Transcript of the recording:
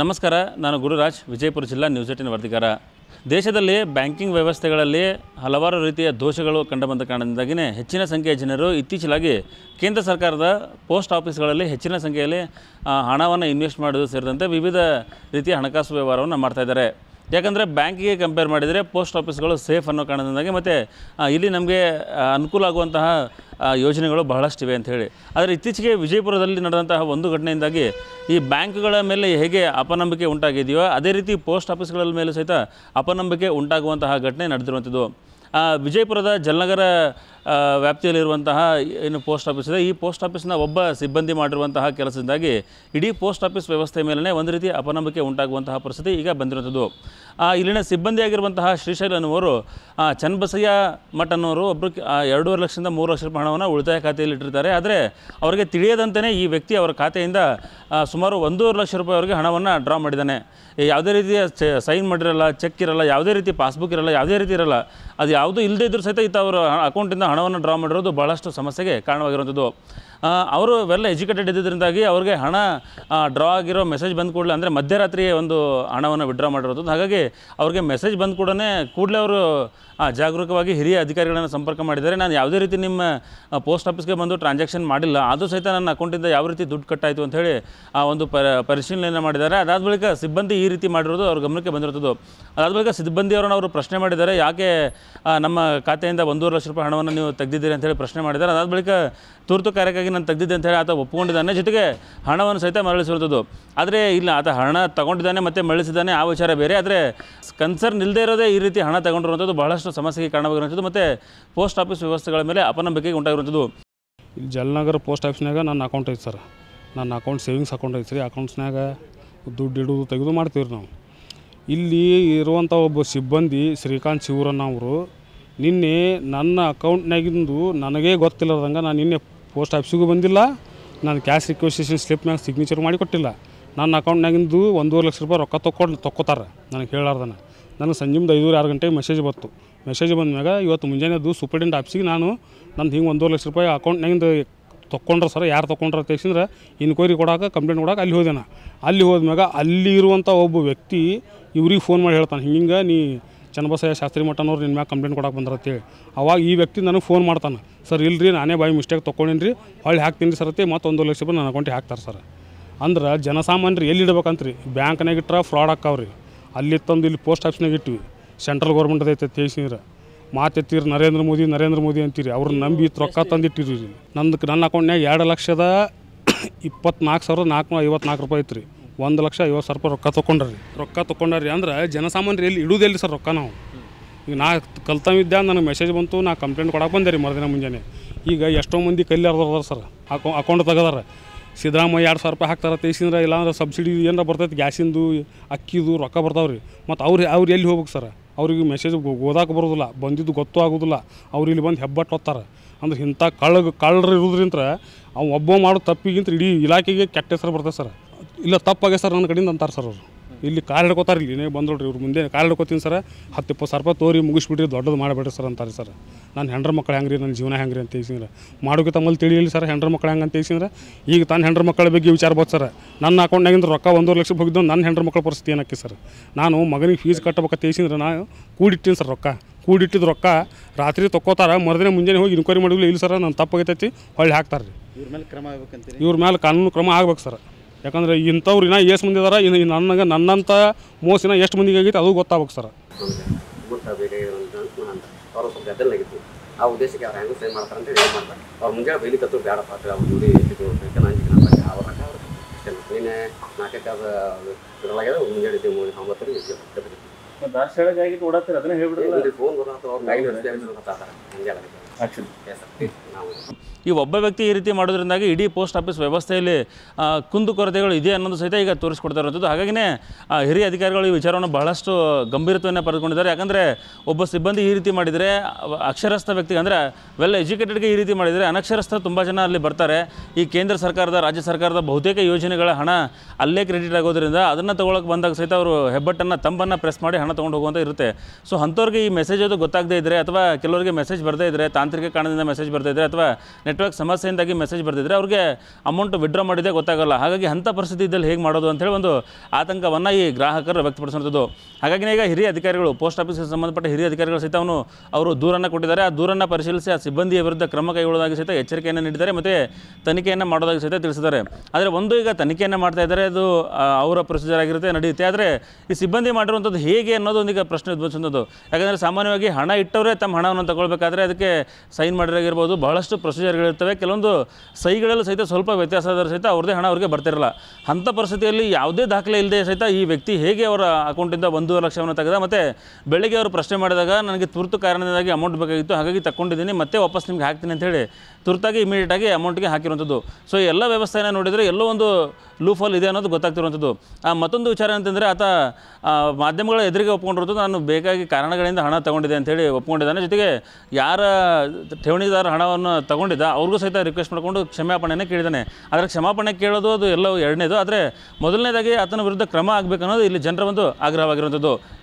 ನಮಸ್ಕಾರ, ನಾನು ಗುರುರಾಜ್, ವಿಜಯಪುರ ಜಿಲ್ಲಾ ನ್ಯೂಸ್ ಏಟಿನ್ ವರದಿಗಾರ. ದೇಶದಲ್ಲಿ ಬ್ಯಾಂಕಿಂಗ್ ವ್ಯವಸ್ಥೆಗಳಲ್ಲಿ ಹಲವಾರು ರೀತಿಯ ದೋಷಗಳು ಕಂಡುಬಂದ ಕಾರಣದಿಂದಾಗಿಯೇ ಹೆಚ್ಚಿನ ಸಂಖ್ಯೆಯ ಜನರು ಇತ್ತೀಚಲಾಗಿ ಕೇಂದ್ರ ಸರ್ಕಾರದ ಪೋಸ್ಟ್ ಆಫೀಸ್ಗಳಲ್ಲಿ ಹೆಚ್ಚಿನ ಸಂಖ್ಯೆಯಲ್ಲಿ ಹಣವನ್ನು ಇನ್ವೆಸ್ಟ್ ಮಾಡೋದು ಸೇರಿದಂತೆ ವಿವಿಧ ರೀತಿಯ ಹಣಕಾಸು ವ್ಯವಹಾರವನ್ನು ಮಾಡ್ತಾಯಿದ್ದಾರೆ ಯಾಕಂದರೆ ಬ್ಯಾಂಕಿಗೆ ಕಂಪೇರ್ ಮಾಡಿದರೆ ಪೋಸ್ಟ್ ಆಫೀಸ್ಗಳು ಸೇಫ್ ಅನ್ನೋ ಕಾರಣದಿಂದಾಗಿ ಮತ್ತು ಇಲ್ಲಿ ನಮಗೆ ಅನುಕೂಲ ಆಗುವಂತಹ ಯೋಜನೆಗಳು ಬಹಳಷ್ಟಿವೆ ಅಂತ ಹೇಳಿ. ಆದರೆ ಇತ್ತೀಚೆಗೆ ವಿಜಯಪುರದಲ್ಲಿ ನಡೆದಂತಹ ಒಂದು ಘಟನೆಯಿಂದಾಗಿ ಈ ಬ್ಯಾಂಕ್ಗಳ ಮೇಲೆ ಹೇಗೆ ಅಪನಂಬಿಕೆ ಉಂಟಾಗಿದೆಯೋ, ಅದೇ ರೀತಿ ಪೋಸ್ಟ್ ಆಫೀಸ್ಗಳ ಮೇಲೆ ಸಹಿತ ಅಪನಂಬಿಕೆ ಉಂಟಾಗುವಂತಹ ಘಟನೆ ನಡೆದಿರುವಂಥದ್ದು. ವಿಜಯಪುರದ ಜಲನಗರ ವ್ಯಾಪ್ತಿಯಲ್ಲಿರುವಂತಹ ಏನು ಪೋಸ್ಟ್ ಆಫೀಸ್ ಇದೆ, ಈ ಪೋಸ್ಟ್ ಆಫೀಸ್ನ ಒಬ್ಬ ಸಿಬ್ಬಂದಿ ಮಾಡಿರುವಂತಹ ಕೆಲಸದಿಂದಾಗಿ ಇಡೀ ಪೋಸ್ಟ್ ಆಫೀಸ್ ವ್ಯವಸ್ಥೆ ಮೇಲೇ ಒಂದು ರೀತಿ ಅಪನಂಬಿಕೆ ಉಂಟಾಗುವಂತಹ ಪರಿಸ್ಥಿತಿ ಈಗ ಬಂದಿರುವಂಥದ್ದು. ಇಲ್ಲಿನ ಸಿಬ್ಬಂದಿಯಾಗಿರುವಂತಹ ಶ್ರೀಶೈಲ್ ಅನ್ನುವರು ಆ, ಚನ್ನಬಸಯ್ಯ ಮಠ ಅನ್ನೋರು ಒಬ್ಬರು ಎರಡೂವರೆ ಲಕ್ಷದಿಂದ ಮೂರು ಲಕ್ಷ ರೂಪಾಯಿ ಹಣವನ್ನು ಉಳಿತಾಯ ಖಾತೆಯಲ್ಲಿ ಇಟ್ಟಿರ್ತಾರೆ. ಆದರೆ ಅವರಿಗೆ ತಿಳಿಯದಂತೆಯೇ ಈ ವ್ಯಕ್ತಿ ಅವರ ಖಾತೆಯಿಂದ ಸುಮಾರು ಒಂದೂವರೆ ಲಕ್ಷ ರೂಪಾಯಿವರೆಗೆ ಹಣವನ್ನು ಡ್ರಾ ಮಾಡಿದ್ದಾನೆ. ಯಾವುದೇ ರೀತಿಯ ಸೈನ್ ಮಾಡಿರಲ್ಲ ಚೆಕ್ ಇರಲ್ಲ ಯಾವುದೇ ರೀತಿ ಪಾಸ್ಬುಕ್ ಇರಲ್ಲ ಯಾವುದೇ ರೀತಿ ಇರಲ್ಲ ಅದು ಯಾವುದೂ ಇಲ್ಲದೇ ಇದ್ದರೂ ಸಹಿತ ಈತ ಅವರ ಅಕೌಂಟಿಂದ ಹಣವನ್ನು ಡ್ರಾ ಮಾಡಿರೋದು ಭಾಳಷ್ಟು ಸಮಸ್ಯೆಗೆ ಕಾರಣವಾಗಿರುವಂಥದ್ದು. ಅವರು ಇವೆಲ್ಲ ಎಜುಕೇಟೆಡ್ ಇದ್ದಿದ್ದರಿಂದಾಗಿ ಅವ್ರಿಗೆ ಹಣ ಡ್ರಾ ಆಗಿರೋ ಮೆಸೇಜ್ ಬಂದ ಕೂಡಲೇ ಅಂದರೆ ಮಧ್ಯರಾತ್ರಿಯೇ ಒಂದು ಹಣವನ್ನು ವಿಡ್ರಾ ಮಾಡಿರೋದು. ಹಾಗಾಗಿ ಅವ್ರಿಗೆ ಮೆಸೇಜ್ ಬಂದ ಕೂಡಲೇ ಕೂಡಲೇ ಅವರು ಜಾಗರೂಕವಾಗಿ ಹಿರಿಯ ಅಧಿಕಾರಿಗಳನ್ನು ಸಂಪರ್ಕ ಮಾಡಿದ್ದಾರೆ. ನಾನು ಯಾವುದೇ ರೀತಿ ನಿಮ್ಮ ಪೋಸ್ಟ್ ಆಫೀಸ್ಗೆ ಬಂದು ಟ್ರಾನ್ಸಾಕ್ಷನ್ ಮಾಡಿಲ್ಲ, ಆದರೂ ಸಹಿತ ನನ್ನ ಅಕೌಂಟಿಂದ ಯಾವ ರೀತಿ ದುಡ್ಡು ಕಟ್ಟಾಯಿತು ಅಂತ ಹೇಳಿ, ಆ, ಒಂದು ಪ ಪರಿಶೀಲನೆ ಮಾಡಿದ್ದಾರೆ. ಅದಾದ ಬಳಿಕ ಸಿಬ್ಬಂದಿ ಈ ರೀತಿ ಮಾಡಿರೋದು ಅವ್ರ ಗಮನಕ್ಕೆ ಬಂದಿರುತ್ತದೆ. ಅದಾದ ಬಳಿಕ ಸಿಬ್ಬಂದಿಯವರನ್ನು ಅವರು ಪ್ರಶ್ನೆ ಮಾಡಿದ್ದಾರೆ. ಯಾಕೆ ನಮ್ಮ ಖಾತೆಯಿಂದ ಒಂದೂವರೆ ಲಕ್ಷ ರೂಪಾಯಿ ಹಣವನ್ನು ನೀವು ತೆಗೆದಿದ್ದೀರಿ ಅಂತ ಹೇಳಿ ಪ್ರಶ್ನೆ ಮಾಡಿದ್ದಾರೆ. ಅದಾದ ಬಳಿಕ ತುರ್ತು ಕಾರ್ಯಕ್ಕಾಗಿ ನಾನು ತೆಗೆದಿದ್ದೆ ಅಂತ ಹೇಳಿ ಆತ ಒಪ್ಪಿಕೊಂಡಿದ್ದಾನೆ. ಜೊತೆಗೆ ಹಣವನ್ನು ಸಹಿತ ಮರಳಿಸಿರುತ್ತದೆ. ಆದರೆ ಇಲ್ಲ, ಆತ ಹಣ ತಗೊಂಡಿದ್ದಾನೆ, ಮತ್ತು ಮರಳಿಸಿದ್ದಾನೆ. ಆ ವಿಚಾರ ಬೇರೆ. ಆದರೆ ಕನ್ಸರ್ನ್ ಇಲ್ಲದೇ ಇರೋದೇ ಈ ರೀತಿ ಹಣ ತಗೊಂಡಿರುವಂಥದ್ದು ಬಹಳಷ್ಟು ಸಮಸ್ಯೆಗೆ ಕಾರಣವಾಗಿರುವಂಥದ್ದು ಮತ್ತು ಪೋಸ್ಟ್ ಆಫೀಸ್ ವ್ಯವಸ್ಥೆಗಳ ಮೇಲೆ ಅಪನಂಬಿಕೆಗೆ ಉಂಟಾಗಿರುವಂಥದ್ದು. ಇಲ್ಲಿ ಜಲನಗರ ಪೋಸ್ಟ್ ಆಫೀಸ್ನಾಗ ನನ್ನ ಅಕೌಂಟ್ ಐತೆ ಸರ್. ನನ್ನ ಅಕೌಂಟ್ ಸೇವಿಂಗ್ಸ್ ಅಕೌಂಟ್ ಐತೆ ರೀ ಅಕೌಂಟ್ಸ್ನಾಗ ದುಡ್ಡು ಇಡೋದು ತೆಗೆದು ಮಾಡ್ತೀವಿ ರೀ ನಾವು. ಇಲ್ಲಿ ಇರುವಂಥ ಒಬ್ಬ ಸಿಬ್ಬಂದಿ ಶ್ರೀಕಾಂತ್ ಶಿವರನ್ನ ಅವರು ನಿನ್ನೆ ನನ್ನ ಅಕೌಂಟ್ನಾಗಿಂದು ನನಗೇ ಗೊತ್ತಿಲ್ಲದಂಗೆ ನಾನು ನಿನ್ನೆ ಪೋಸ್ಟ್ ಆಫೀಸಿಗೂ ಬಂದಿಲ್ಲ. ನಾನು ಕ್ಯಾಶ್ ರಿಕ್ವೆಸ್ಟೇಷನ್ ಸ್ಲಿಪ್ನಾಗ ಸಿಗ್ನೇಚರ್ ಮಾಡಿ ಕೊಟ್ಟಿಲ್ಲ. ನನ್ನ ಅಕೌಂಟ್ನಾಗಿಂದು ಒಂದೂವರೆ ಲಕ್ಷ ರೂಪಾಯಿ ರೊಕ್ಕ ತೊಗೊಂಡು ತೊಕ್ಕೋತಾರೆ. ನನಗೆ ಹೇಳಾರ್ದನ ನನಗೆ ಸಂಜೆಮ್ದು ಮುಂದೆ ಐದೂವರೆ, ಆರು ಗಂಟೆಗೆ ಮೆಸೇಜ್ ಬಂತು. ಮೆಸೇಜ್ ಬಂದ್ಮ್ಯಾಗ ಇವತ್ತು ಮುಂಜಾನೆದು ಸೂಪರಿಂಟೆಂಟ್ ಆಫೀಸಿಗೆ ನಾನು ನಂದು ಹಿಂಗೆ ಒಂದೂವರೆ ಲಕ್ಷ ರೂಪಾಯಿ ಅಕೌಂಟ್ನಾಗಿಂದು ತೊಗೊಂಡ್ರೆ ಸರ್, ಯಾರು ತೊಗೊಂಡ್ರೆ ಅಂತ ಇನ್ಕ್ವೈರಿ ಕೊಡೋಕೆ ಕಂಪ್ಲೇಂಟ್ ಕೊಡೋಕೆ ಅಲ್ಲಿ ಹೋದೆ ಅಲ್ಲಿ ಹೋದ್ಮ್ಯಾಗ ಅಲ್ಲಿ ಇರುವಂಥ ಒಬ್ಬ ವ್ಯಕ್ತಿ ಇವ್ರಿಗೆ ಫೋನ್ ಮಾಡಿ ಹೇಳ್ತಾನೆ, ಹಿಂಗೆ ನೀ ಚನ್ನಬಸಯ್ಯ ಶಾಸ್ತ್ರಿ ಮಠನವ್ರು ನಿನ್ನ ಮ್ಯಾಗ ಕಂಪ್ಲೇಂಟ್ ಕೊಡಕ್ಕೆ ಅಂತೇಳಿ ಅವಾಗ ಈ ವ್ಯಕ್ತಿ ನನಗೆ ಫೋನ್ ಮಾಡ್ತಾನೆ, ಸರ್, ಇಲ್ರಿ, ನಾನೇ ಬಾಯಿ ಮಿಸ್ಟೇಕ್ ತೊಗೊಂಡಿನಿ ರೀ ಹೊಳ್ಳಿ ಹಾಕ್ತೀನಿ ರೀ ಸರತಿ ಮತ್ತು ಒಂದು ಲಕ್ಷ ರೂಪಾಯಿ ನನ್ನ ಅಕೌಂಟಿಗೆ ಹಾಕ್ತಾರೆ ಸರ್. ಅಂದ್ರೆ ಜನಸಾಮಾನ್ಯರು ಎಲ್ಲಿ ಇಡ್ಬೇಕಂತ್ರಿ? ಬ್ಯಾಂಕ್ನಾಗ ಇಟ್ರೆ ಫ್ರಾಡ್ ಆಕ್ಕಾವ್ರಿ. ಅಲ್ಲಿ ತಂದು ಇಲ್ಲಿ ಪೋಸ್ಟ್ ಆಫೀಸ್ನಾಗ ಇಟ್ಟಿವಿ ಸೆಂಟ್ರಲ್ ಗೌರ್ಮೆಂಟ್ ಐತೆ ತೇಸಿದ್ರ ಮಾತೆತ್ತೀರಿ ನರೇಂದ್ರ ಮೋದಿ ನರೇಂದ್ರ ಮೋದಿ ಅಂತೀರಿ. ಅವ್ರನ್ನ ನಂಬಿ ರೊಕ್ಕ ತಂದಿಟ್ಟಿರಿ ನಂದು ನನ್ನ ಅಕೌಂಟ್ನಾಗ ಎರಡು ಲಕ್ಷದ ಇಪ್ಪತ್ನಾಲ್ಕು ಸಾವಿರದ ನಾಲ್ಕುನೂರ ಐವತ್ನಾಲ್ಕು ರೂಪಾಯಿ ಐತ್ರಿ. ಒಂದು ಲಕ್ಷ ಐವತ್ತು ಸಾವಿರ ರೂಪಾಯಿ ರೊಕ್ಕ ತೊಗೊಂಡ್ರಿ. ರೊಕ್ಕ ತೊಗೊಂಡ್ರಿ ಅಂದ್ರೆ ಜನಸಾಮಾನ್ಯರು ಎಲ್ಲಿ ಇಡುವುದಿಲ್ಲ ಸರ್ ರೊಕ್ಕ ನಾವು. ಈಗ ನಾ ಕಲ್ತವಿದ್ದೆ ನನಗೆ ಮೆಸೇಜ್ ಬಂತು, ನಾ ಕಂಪ್ಲೇಂಟ್ ಕೊಡಕ್ಕೆ ಬಂದೆ ರೀ ಮರುದಿನ ಮುಂಜಾನೆ. ಈಗ ಎಷ್ಟೋ ಮಂದಿ ಕೈಲಿ ಅರ್ದಾರ ಸರ್. ಅಕೌ ಅಕೌಂಟ್ ತೆಗದಾರ. ಸಿದ್ದರಾಮಯ್ಯ ಎರಡು ಸಾವಿರ ರೂಪಾಯಿ ಹಾಕ್ತಾರೆ ತೇಸಿಂದ್ರೆ ಇಲ್ಲಾಂದ್ರೆ ಸಬ್ಸಿಡಿ ಏನಾರ ಬರ್ತೈತೆ, ಗ್ಯಾಸಿಂದು, ಅಕ್ಕಿದು ರೊಕ್ಕ ಬರ್ತಾವೆ ರೀ ಮತ್ತು ಅವ್ರು ಅವ್ರು ಎಲ್ಲಿ ಹೋಗ್ಬೇಕು ಸರ್? ಅವ್ರಿಗೆ ಮೆಸೇಜ್ ಓದಾಕೆ ಬರೋದಿಲ್ಲ, ಬಂದಿದ್ದು ಗೊತ್ತೂ ಆಗೋದಿಲ್ಲ. ಅವ್ರು ಇಲ್ಲಿ ಬಂದು ಹೆಬ್ಬಟ್ಟು ಓದ್ತಾರೆ ಅಂದ್ರೆ ಇಂಥ ಕಳ್ಳ ಕಳ್ಳರು ಇರೋದ್ರಿಂತ ಅವ್ನು ಒಬ್ಬ ಮಾಡೋ ತಪ್ಪಿಗಿಂತ ಇಡೀ ಇಲಾಖೆಗೆ ಕೆಟ್ಟ ಹೆಸರು ಬರ್ತದೆ ಸರ್. ಇಲ್ಲ ತಪ್ಪಾಗೆ ಸರ್ ನನ್ನ ಕಡೆಯಿಂದ ಅಂತಾರೆ ಸರ್ ಅವರು. ಇಲ್ಲಿ ಕಾರ್ ಹಿಡ್ಕೋತಾರೆ ಇಲ್ಲಿ ಬಂದ್ರಿ ಇವ್ರು ಮುಂದೆ. ಕಾರ್ ಹಿಡ್ಕೋತೀನಿ ಸರ್, ಹತ್ತು ಇಪ್ಪತ್ತು ಸಾವಿರ ರೂಪಾಯಿ ತೋರಿ ಮುಗಿಸ್ಬಿಟ್ರಿ, ದೊಡ್ಡದು ಮಾಡಬೇಡ್ರಿ ಸರ್ ಅಂತಾರೆ ಸರ್. ನಾನು ಹೆಂಡ್ರ ಮಕ್ಕಳು ಹೆಂಗ್ರಿ ರೀ ನನ್ನ ಜೀವನ ಹೆಂಗ್ರಿ ರೀ ಅಂತ ತಿಳಿಸಿದ್ರೆ ಮಾಡೋಕೆ ತಮ್ಮಲ್ಲಿ ತಿಳಿಯಲಿ ಸರ್ ಹೆಂಡ್ರ ಮಕ್ಕಳು ಹೆಂಗೆ ಅಂತ ತಿಳಿಸಿದ್ರೆ ಈಗ ತನ್ನ ಹೆಂಡ್ರ ಮಕ್ಕಳ ಬಗ್ಗೆ ವಿಚಾರ ಬೋದು ಸರ್. ನನ್ನ ಅಕೌಂಟ್ನಾಗಿಂದ ರೊಕ್ಕ ಒಂದೂವರೆ ಲಕ್ಷ ಹೋಗಿದ್ದು ನನ್ನ ಹೆಂಡ್ರ ಮಕ್ಕಳ ಪರಿಸ್ಥಿತಿ ಏನಕ್ಕೆ ಸರ್? ನಾನು ಮಗನಿಗೆ ಫೀಸ್ ಕಟ್ಟಬೇಕಂತ ತಿಳಿಸಿದ್ರೆ ನಾನು ಕೂಡಿಟ್ಟಿನಿ ಸರ್ ರೊಕ್ಕ. ಕೂಡಿಟ್ಟಿದ್ದು ರೊಕ್ಕ ರಾತ್ರಿ ತೊಗೋತಾರ ಮರದಿನ ಮುಂಜಾನೆ ಹೋಗಿ ಇನ್ಕ್ವೈರಿ ಮಾಡಿಲ್ಲ ಇಲ್ಲ ಸರ್ ನಾನು ತಪ್ಪಾಗೈತೈತಿ ಹೊಳ್ಳಿ ಹಾಕ್ತಾರೆ ರೀ ಇವ್ರ ಮೇಲೆ ಕ್ರಮ ಆಗಬೇಕಂತ ಇವ್ರ ಮೇಲೆ ಕಾನೂನು ಕ್ರಮ ಆಗ್ಬೇಕು ಸರ್. ಯಾಕಂದ್ರೆ ಇಂಥವ್ರು ಇನ್ನ ಎಷ್ಟು ಮಂದಿ ಅದಾರ ಇನ್ನು ನನಗೆ ನನ್ನಂಥ ಮೋಸಿನ ಎಷ್ಟು ಮಂದಿಗೆ ಆಗೈತೆ ಅದು ಗೊತ್ತಾಗ್ಬೇಕು ಸರ್. ಗೊತ್ತಾಗಬೇಕಾಗಿರೋಂಥ ಸ್ವಲ್ಪ ಅವ್ರು ಆಗಿತ್ತು ಆ ಉದ್ದೇಶಕ್ಕೆ ಅವ್ರು ಹೆಂಗೆ ಸೈನ್ ಮಾಡ್ತಾರೆ ಅಂತ ಹೇಳಿ ಮಾಡ್ತಾರೆ. ಅವ್ರು ಮುಂಜಾನೆ ಬೈಲಿ ಕತ್ತು ಬೇಡ ಪಾತ್ರ ಅವ್ರು ಜೋಡಿ ಎಷ್ಟಿದ್ದು ನಾನು ಅಂಜಿಕೆ ಅಂತ ಅವ್ರ ರೊಕ್ಕ ಅವ್ರು ಅಷ್ಟೇ. ನಿನ್ನೆ ನಾಲ್ಕಕ್ಕೆ ಅದು ಇದ್ರೊಳಗೆ ಮುಂಜಾನೆ ಇದ್ದೀವಿ ಮೂರು ಓಡಾಡ್ತಾರೆ ಅದನ್ನೇ ಹೇಳ್ಬಿಡಲ್ಲ ಫೋನ್ ಬರೋದು ಅವ್ರು ಗೊತ್ತಾಗ್ತಾರೆ ಹಂಗೆ ನಾವು ಈ ಒಬ್ಬ ವ್ಯಕ್ತಿ ಈ ರೀತಿ ಮಾಡೋದ್ರಿಂದಾಗಿ ಇಡೀ ಪೋಸ್ಟ್ ಆಫೀಸ್ ವ್ಯವಸ್ಥೆಯಲ್ಲಿ ಕುಂದುಕೊರತೆಗಳು ಇದೆ ಅನ್ನೋದು ಸಹಿತ ಈಗ ತೋರಿಸ್ಕೊಡ್ತಾ ಇರುವಂಥದ್ದು ಹಾಗಾಗಿನೇ ಹಿರಿಯ ಅಧಿಕಾರಿಗಳು ಈ ವಿಚಾರವನ್ನು ಬಹಳಷ್ಟು ಗಂಭೀರತೆಯನ್ನು ಪಡೆದುಕೊಂಡಿದ್ದಾರೆ. ಯಾಕಂದರೆ, ಒಬ್ಬ ಸಿಬ್ಬಂದಿ ಈ ರೀತಿ ಮಾಡಿದರೆ ಅಕ್ಷರಸ್ಥ ವ್ಯಕ್ತಿ ಅಂದರೆ ವೆಲ್ ಎಜುಕೇಟೆಡ್ಗೆ ಈ ರೀತಿ ಮಾಡಿದರೆ ಅನಕ್ಷರಸ್ಥ ತುಂಬ ಜನ ಅಲ್ಲಿ ಬರ್ತಾರೆ. ಈ ಕೇಂದ್ರ ಸರ್ಕಾರದ, ರಾಜ್ಯ ಸರ್ಕಾರದ ಬಹುತೇಕ ಯೋಜನೆಗಳ ಹಣ ಅಲ್ಲೇ ಕ್ರೆಡಿಟ್ ಆಗೋದ್ರಿಂದ ಅದನ್ನು ತೊಗೊಳಕ್ಕೆ ಬಂದಾಗ ಸಹಿತ ಅವರು ಹೆಬ್ಬಟ್ಟನ್ನು, ತಂಬನ್ನು ಪ್ರೆಸ್ ಮಾಡಿ ಹಣ ತೊಗೊಂಡು ಹೋಗುವಂಥ ಇರುತ್ತೆ. ಸೊ ಅಂಥವ್ರಿಗೆ ಈ ಮೆಸೇಜ್ ಅದು ಗೊತ್ತಾಗದೇ ಇದ್ದರೆ ಅಥವಾ ಕೆಲವರಿಗೆ ಮೆಸೇಜ್ ಬರದೇ ಇದ್ದರೆ ತಾಂತ್ರಿಕ ಕಾರಣದಿಂದ ಮೆಸೇಜ್ ಬರ್ತಿದ್ರೆ ಅಥವಾ ನೆಟ್ವರ್ಕ್ ಸಮಸ್ಯೆಯಿಂದಾಗಿ ಮೆಸೇಜ್ ಬರ್ತಿದ್ರೆ ಅವ್ರಿಗೆ ಅಮೌಂಟ್ ವಿಡ್ರಾ ಮಾಡಿದೆ ಗೊತ್ತಾಗಲ್ಲ. ಹಾಗಾಗಿ ಅಂಥ ಪರಿಸ್ಥಿತಿ ಇದ್ದಲ್ಲಿ ಹೇಗೆ ಮಾಡೋದು ಅಂತೇಳಿ ಒಂದು ಆತಂಕವನ್ನು ಈ ಗ್ರಾಹಕರು ವ್ಯಕ್ತಪಡಿಸುವಂಥದ್ದು. ಹಾಗಾಗಿ ಈಗ ಹಿರಿಯ ಅಧಿಕಾರಿಗಳು ಪೋಸ್ಟ್ ಆಫೀಸ್ಗೆ ಸಂಬಂಧಪಟ್ಟ ಹಿರಿಯ ಅಧಿಕಾರಿಗಳು ಸಹಿತ ಅವನು ಅವರು ದೂರನ್ನು ಕೊಟ್ಟಿದ್ದಾರೆ. ಆ ದೂರನ್ನು ಪರಿಶೀಲಿಸಿ ಆ ಸಿಬ್ಬಂದಿಯ ವಿರುದ್ಧ ಕ್ರಮ ಕೈಗೊಳ್ಳೋದಾಗಿ ಸಹಿತ ಎಚ್ಚರಿಕೆಯನ್ನು ನೀಡಿದ್ದಾರೆ ಮತ್ತು ತನಿಖೆಯನ್ನು ಮಾಡೋದಾಗಿ ಸಹಿತ ತಿಳಿಸಿದ್ದಾರೆ. ಆದರೆ ಒಂದು ಈಗ ತನಿಖೆಯನ್ನು ಮಾಡ್ತಾ ಇದ್ದಾರೆ, ಅದು ಅವರ ಪ್ರೊಸೀಜರ್ ಆಗಿರುತ್ತೆ, ನಡೆಯುತ್ತೆ. ಆದರೆ ಈ ಸಿಬ್ಬಂದಿ ಮಾಡಿರುವಂಥದ್ದು ಹೇಗೆ ಅನ್ನೋದು ಒಂದೀಗ ಪ್ರಶ್ನೆ ಉದ್ಭವಿಸುವಂಥದ್ದು. ಯಾಕಂದರೆ ಸಾಮಾನ್ಯವಾಗಿ ಹಣ ಇಟ್ಟವರೇ ತಮ್ಮ ಹಣವನ್ನು ತಗೊಳ್ಬೇಕಾದ್ರೆ ಅದಕ್ಕೆ ಸೈನ್ ಮಾಡಿರೋಗಿರ್ಬೋದು ಬಹಳಷ್ಟು ಪ್ರೊಸೀಜರ್ಗಳಿರ್ತವೆ. ಕೆಲವೊಂದು ಸೈಗಳಲ್ಲೂ ಸಹಿತ ಸ್ವಲ್ಪ ವ್ಯತ್ಯಾಸ ಆದರೂ ಸಹಿತ ಅವ್ರದ್ದೇ ಹಣ ಅವ್ರಿಗೆ ಬರ್ತಿರಲ್ಲ. ಅಂಥ ಪರಿಸ್ಥಿತಿಯಲ್ಲಿ ಯಾವುದೇ ದಾಖಲೆ ಇಲ್ಲದೆ ಸಹಿತ ಈ ವ್ಯಕ್ತಿ ಹೇಗೆ ಅವರ ಅಕೌಂಟಿಂದ ಒಂದೂವರೆ ಲಕ್ಷವನ್ನು ತೆಗೆದ? ಮತ್ತು ಬೆಳಗ್ಗೆ ಅವರು ಪ್ರಶ್ನೆ ಮಾಡಿದಾಗ, ನನಗೆ ತುರ್ತು ಕಾರಣದಿಂದಾಗಿ ಅಮೌಂಟ್ ಬೇಕಾಗಿತ್ತು, ಹಾಗಾಗಿ ತಗೊಂಡಿದ್ದೀನಿ ಮತ್ತೆ ವಾಪಸ್ ನಿಮ್ಗೆ ಹಾಕ್ತೀನಿ ಅಂತ ಹೇಳಿ ತುರ್ತಾಗಿ ಇಮಿಡಿಯೇಟಾಗಿ ಅಮೌಂಟ್ಗೆ ಹಾಕಿರುವಂಥದ್ದು. ಸೊ ಎಲ್ಲ ವ್ಯವಸ್ಥೆನ ನೋಡಿದರೆ ಎಲ್ಲೋ ಒಂದು ಲೂಫಾಲ್ ಇದೆ ಅನ್ನೋದು ಗೊತ್ತಾಗ್ತಿರುವಂಥದ್ದು. ಆ, ಮತ್ತೊಂದು ವಿಚಾರ ಅಂತಂದರೆ ಆತ ಮಾಧ್ಯಮಗಳ ಎದುರಿಗೆ ಒಪ್ಕೊಂಡಿರೋದು ನಾನು ಬೇಕಾಗಿ ಕಾರಣಗಳಿಂದ ಹಣ ತಗೊಂಡಿದೆ ಅಂತೇಳಿ ಒಪ್ಕೊಂಡಿದ್ದಾನೆ. ಜೊತೆಗೆ ಯಾರ ಠೇವಣಿದಾರ ಹಣವನ್ನು ತಗೊಂಡಿದ್ದ ಅವ್ರಿಗೂ ಸಹಿತ ರಿಕ್ವೆಸ್ಟ್ ಮಾಡಿಕೊಂಡು ಕ್ಷಮಾಪಣೆಯನ್ನು ಕೇಳಿದ್ದಾನೆ. ಆದರೆ ಕ್ಷಮಾಪಣೆ ಕೇಳೋದು ಅದು ಎಲ್ಲವೂ ಎರಡನೇದು. ಆದರೆ ಮೊದಲನೇದಾಗಿ ಆತನ ವಿರುದ್ಧ ಕ್ರಮ ಆಗಬೇಕು ಅನ್ನೋದು ಇಲ್ಲಿ ಜನರ ಒಂದು ಆಗ್ರಹವಾಗಿರುವಂಥದ್ದು.